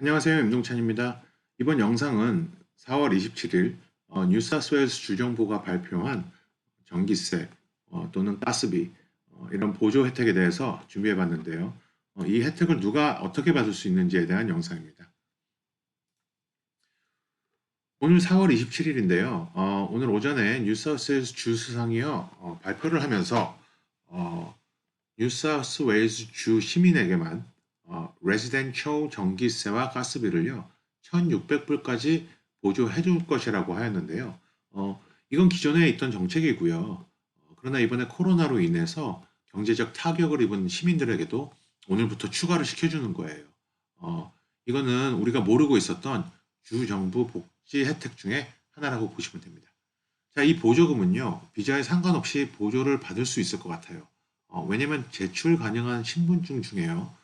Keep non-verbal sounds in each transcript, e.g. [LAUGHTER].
안녕하세요. 임동찬입니다. 이번 영상은 4월 27일 어, 뉴사스웨일스 주정부가 발표한 전기세 어, 또는 가스비 어, 이런 보조 혜택에 대해서 준비해 봤는데요. 어, 이 혜택을 누가 어떻게 받을 수 있는지에 대한 영상입니다. 오늘 4월 27일인데요. 어, 오늘 오전에 뉴사우스웨일스 주 수상이요 어, 발표를 하면서 어, 뉴사우스웨일스 주 시민에게만 어, 레지덴셜 전기세와 가스비를요 1,600불까지 보조해 줄 것이라고 하였는데요. 어, 이건 기존에 있던 정책이고요. 어, 그러나 이번에 코로나로 인해서 경제적 타격을 입은 시민들에게도 오늘부터 추가를 시켜주는 거예요. 어, 이거는 우리가 모르고 있었던 주 정부 복지 혜택 중에 하나라고 보시면 됩니다. 자, 이 보조금은요, 비자에 상관없이 보조를 받을 수 있을 것 같아요. 어, 왜냐면 제출 가능한 신분증 중에요, 어,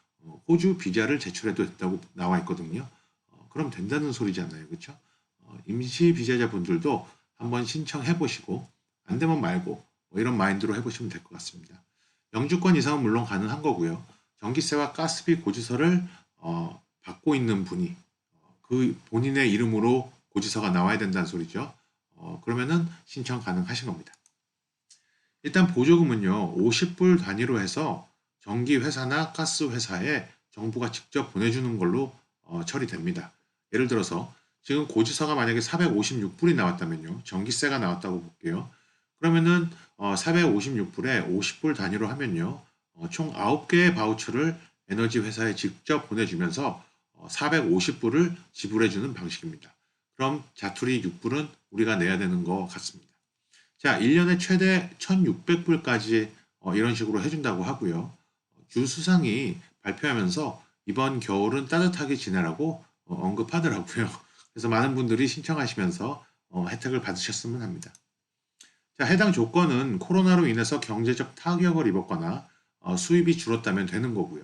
호주 비자를 제출해도 됐다고 나와 있거든요. 어, 그럼 된다는 소리잖아요. 그렇죠? 어, 임시 비자자분들도 한번 신청해 보시고 안 되면 말고 뭐 이런 마인드로 해보시면 될 것 같습니다. 영주권 이상은 물론 가능한 거고요. 전기세와 가스비 고지서를 어, 받고 있는 분이 어, 그 본인의 이름으로 고지서가 나와야 된다는 소리죠. 어, 그러면은 신청 가능하신 겁니다. 일단 보조금은요, 50불 단위로 해서 전기 회사나 가스 회사에 정부가 직접 보내주는 걸로 어, 처리됩니다. 예를 들어서 지금 고지서가 만약에 456불이 나왔다면요, 전기세가 나왔다고 볼게요. 그러면은 어, 456불에 50불 단위로 하면요, 어, 총 9개의 바우처를 에너지 회사에 직접 보내주면서 어, 450불을 지불해주는 방식입니다. 그럼 자투리 6불은 우리가 내야 되는 것 같습니다. 자, 1년에 최대 1,600불까지 어, 이런 식으로 해준다고 하고요. 주 수상이 발표하면서 이번 겨울은 따뜻하게 지내라고 어, 언급하더라고요. [LAUGHS] 그래서 많은 분들이 신청하시면서 어, 혜택을 받으셨으면 합니다. 자, 해당 조건은 코로나로 인해서 경제적 타격을 입었거나 어, 수입이 줄었다면 되는 거고요.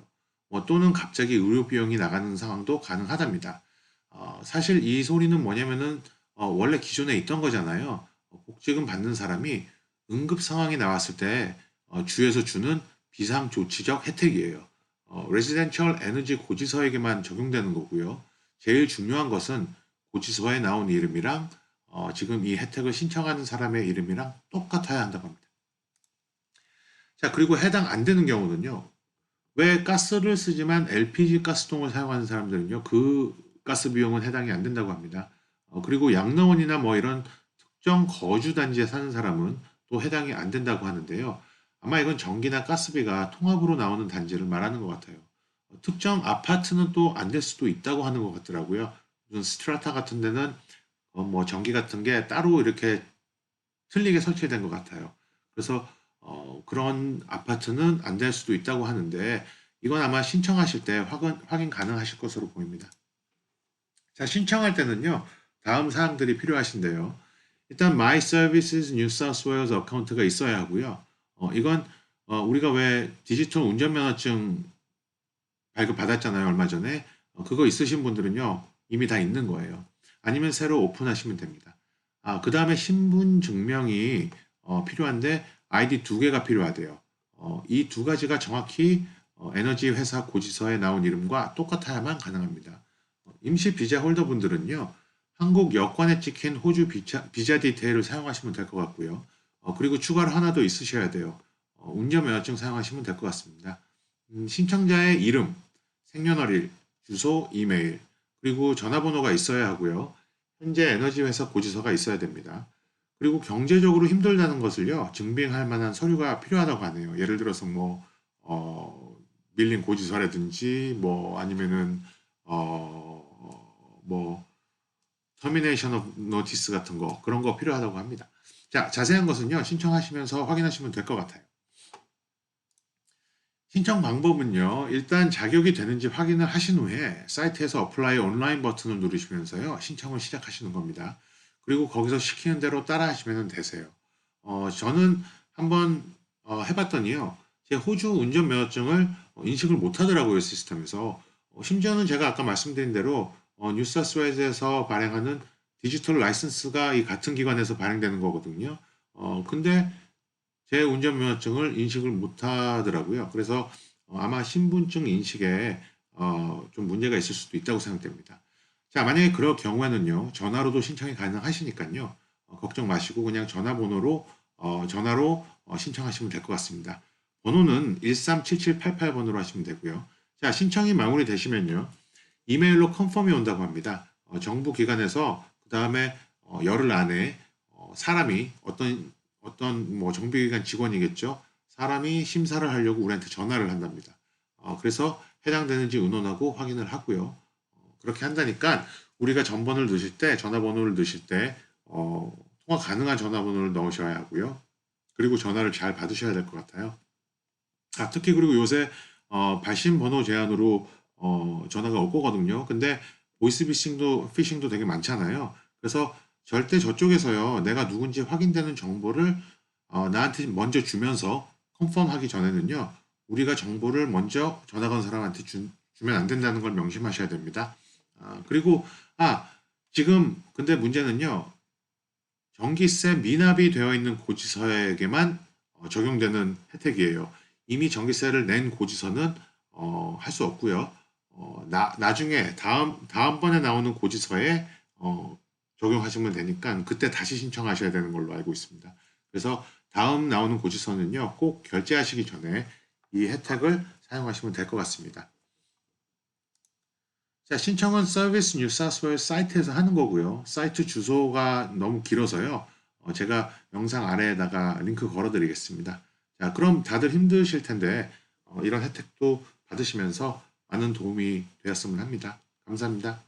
뭐 또는 갑자기 의료 비용이 나가는 상황도 가능하답니다. 어, 사실 이 소리는 뭐냐면은 어, 원래 기존에 있던 거잖아요. 어, 복지금 받는 사람이 응급 상황이 나왔을 때 어, 주에서 주는 비상조치적 혜택이에요. 어, 레지덴셜 에너지 고지서에게만 적용되는 거고요. 제일 중요한 것은 고지서에 나온 이름이랑 어, 지금 이 혜택을 신청하는 사람의 이름이랑 똑같아야 한다고 합니다. 자, 그리고 해당 안 되는 경우는요. 왜 가스를 쓰지만 LPG 가스통을 사용하는 사람들은요. 그 가스 비용은 해당이 안 된다고 합니다. 어, 그리고 양로원이나 뭐 이런 특정 거주 단지에 사는 사람은 또 해당이 안 된다고 하는데요. 아마 이건 전기나 가스비가 통합으로 나오는 단지를 말하는 것 같아요. 어, 특정 아파트는 또 안 될 수도 있다고 하는 것 같더라고요. 무슨 스트라타 같은 데는 어, 뭐 전기 같은 게 따로 이렇게 틀리게 설치된 것 같아요. 그래서 어, 그런 아파트는 안 될 수도 있다고 하는데 이건 아마 신청하실 때 확인, 확인 가능하실 것으로 보입니다. 자, 신청할 때는요, 다음 사항들이 필요하신데요. 일단 My Services New South Wales 어카운트가 있어야 하고요. 어, 이건 어, 우리가 왜 디지털 운전면허증 발급 받았잖아요 얼마 전에 어, 그거 있으신 분들은요 이미 다 있는 거예요. 아니면 새로 오픈하시면 됩니다. 아, 그 다음에 신분 증명이 어, 필요한데 아이디 두 개가 필요하대요. 어, 이 두 가지가 정확히 어, 에너지 회사 고지서에 나온 이름과 똑같아야만 가능합니다. 어, 임시 비자 홀더 분들은요 한국 여권에 찍힌 호주 비자, 비자 디테일을 사용하시면 될 것 같고요. 어, 그리고 추가로 하나 더 있으셔야 돼요. 어, 운전면허증 사용하시면 될 것 같습니다. 음, 신청자의 이름, 생년월일, 주소, 이메일, 그리고 전화번호가 있어야 하고요. 현재 에너지 회사 고지서가 있어야 됩니다. 그리고 경제적으로 힘들다는 것을요, 증빙할 만한 서류가 필요하다고 하네요. 예를 들어서 뭐, 어, 밀린 고지서라든지, 뭐, 아니면은, 어, 뭐, 터미네이션 오브 노티스 같은 거, 그런 거 필요하다고 합니다. 자, 자세한 것은요, 신청하시면서 확인하시면 될 것 같아요. 신청 방법은요, 일단 자격이 되는지 확인을 하신 후에 사이트에서 어플라이 온라인 버튼을 누르시면서요, 신청을 시작하시는 겁니다. 그리고 거기서 시키는 대로 따라 하시면 되세요. 어, 저는 한번 어, 해봤더니요, 제 호주 운전면허증을 인식을 못 하더라고요, 시스템에서. 어, 심지어는 제가 아까 말씀드린 대로 어, 뉴사스웨이즈에서 발행하는 디지털 라이선스가 이 같은 기관에서 발행되는 거거든요. 어, 근데 제 운전면허증을 인식을 못 하더라고요. 그래서 어, 아마 신분증 인식에 어, 좀 문제가 있을 수도 있다고 생각됩니다. 자, 만약에 그럴 경우에는요, 전화로도 신청이 가능하시니까요, 어, 걱정 마시고 그냥 전화번호로, 어, 전화로 어, 신청하시면 될 것 같습니다. 번호는 137788번으로 하시면 되고요. 자, 신청이 마무리되시면요, 이메일로 컨펌이 온다고 합니다. 어, 정부 기관에서 그 다음에 어, 열흘 안에 어, 사람이 어떤 어떤 뭐 정비기관 직원이겠죠. 사람이 심사를 하려고 우리한테 전화를 한답니다. 어, 그래서 해당되는지 의논하고 확인을 하고요. 어, 그렇게 한다니까 우리가 전번호를 넣으실 때 전화번호를 넣으실 때 어, 통화 가능한 전화번호를 넣으셔야 하고요. 그리고 전화를 잘 받으셔야 될 것 같아요. 아, 특히 그리고 요새 어, 발신 번호 제한으로 어, 전화가 올 거거든요. 근데 보이스 피싱도 피싱도 되게 많잖아요. 그래서 절대 저쪽에서요, 내가 누군지 확인되는 정보를 어, 나한테 먼저 주면서 컨펌하기 전에는요, 우리가 정보를 먼저 전화 건 사람한테 주, 주면 안 된다는 걸 명심하셔야 됩니다. 아, 그리고 아 지금 근데 문제는요, 전기세 미납이 되어 있는 고지서에게만 어, 적용되는 혜택이에요. 이미 전기세를 낸 고지서는 어, 할 수 없고요. 어, 나, 나중에 다음 다음번에 나오는 고지서에 어, 적용하시면 되니까 그때 다시 신청하셔야 되는 걸로 알고 있습니다. 그래서 다음 나오는 고지서는요, 꼭 결제하시기 전에 이 혜택을 사용하시면 될 것 같습니다. 자, 신청은 서비스 뉴사스웨어 사이트에서 하는 거고요. 사이트 주소가 너무 길어서요. 어, 제가 영상 아래에다가 링크 걸어 드리겠습니다. 자, 그럼 다들 힘드실 텐데 어, 이런 혜택도 받으시면서 많은 도움이 되었으면 합니다. 감사합니다.